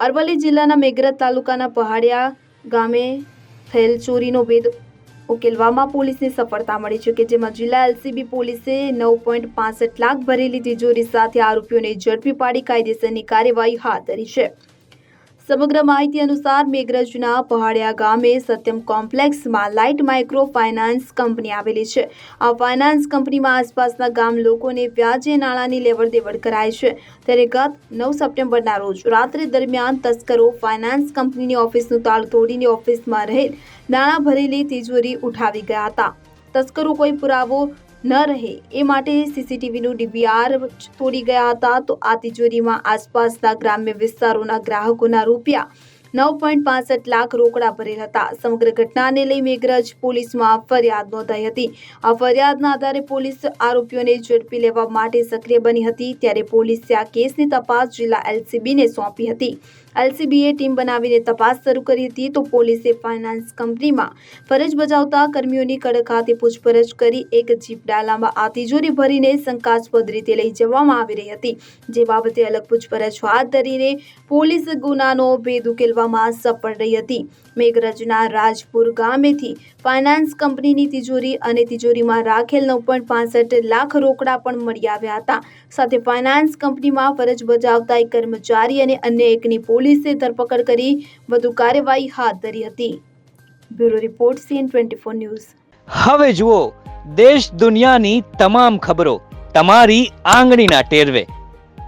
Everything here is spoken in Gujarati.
અરવલ્લી જિલ્લાના મેઘરજ તાલુકાના પહાડિયા ગામે થયેલ ચોરીનો ભેદ ઉકેલવામાં પોલીસને સફળતા મળી છે કે જેમાં જિલ્લા એલસીબી પોલીસે નવ પોઈન્ટ પાસઠ લાખ ભરેલી તિજોરી સાથે આરોપીઓને ઝડપી પાડી કાયદેસરની કાર્યવાહી હાથ ધરી છે. સમગ્ર માહિતી અનુસાર મેઘરજના પહાડિયા ગામે સત્યમ કોમ્પ્લેક્સમાં લાઇટ માઇક્રો ફાઇનાન્સ કંપની આવેલી છે. આ ફાઇનાન્સ કંપનીમાં આસપાસના ગામ લોકોને વ્યાજે નાણાંની લેવડ દેવડ કરાય છે. ત્યારે ગત નવ સપ્ટેમ્બરના રોજ રાત્રિ દરમિયાન તસ્કરો ફાઇનાન્સ કંપનીની ઓફિસનું તાળ તોડીને ઓફિસમાં રહેલ નાણાં ભરેલી તિજોરી ઉઠાવી ગયા હતા. તસ્કરો કોઈ પુરાવો ન રહે, એ માટે સીસીટીવીનું ડીબીઆર તોડી ગયા હતા. તો આ તિજોરીમાં આસપાસના ગ્રામ્ય વિસ્તારોના ગ્રાહકોના રૂપિયા નવ પોઈન્ટ પાસઠ લાખ રોકડા ભરેલ હતા. સમગ્ર ઘટનાને લઈ મેઘરજ પોલીસમાં ફરિયાદ નોંધાઈ હતી. આ ફરિયાદના આધારે પોલીસ આરોપીઓને ઝડપી લેવા માટે સક્રિય બની હતી, ત્યારે પોલીસે આ કેસની તપાસ જિલ્લા એલસીબીને સોંપી હતી. એલસીબીએ ટીમ બનાવીને તપાસ શરૂ કરી હતી તો પોલીસે ફાઇનાન્સ કંપનીમાં ફરજ બજાવતા કર્મીઓની કડક હાથે પૂછપરછ કરી એક જીપ ડાલામાં આ તિજોરી ભરીને શંકાસ્પદ રીતે લઈ જવામાં આવી રહી હતી. જે બાબતે અલગ પૂછપરછ હાથ ધરીને પોલીસ ગુનાનો ભેદ ઉકેલવામાં સફળ રહી હતી. મેઘરજના રાજપુર ગામેથી ફાઇનાન્સ કંપનીની તિજોરી અને તિજોરીમાં રાખેલ નવ પોઈન્ટ પાસઠ લાખ રોકડા પણ મળી આવ્યા હતા. સાથે ફાઇનાન્સ કંપનીમાં ફરજ બજાવતા એક કર્મચારી અને અન્ય એકની પોલીસે ધરપકડ કરી વધુ કાર્યવાહી હાથ ધરી હતી. Bureau report CN twenty four news. હવે જુઓ, દેશ દુનિયાની તમામ ખબરો તમારી આંગળીના ટેરવે.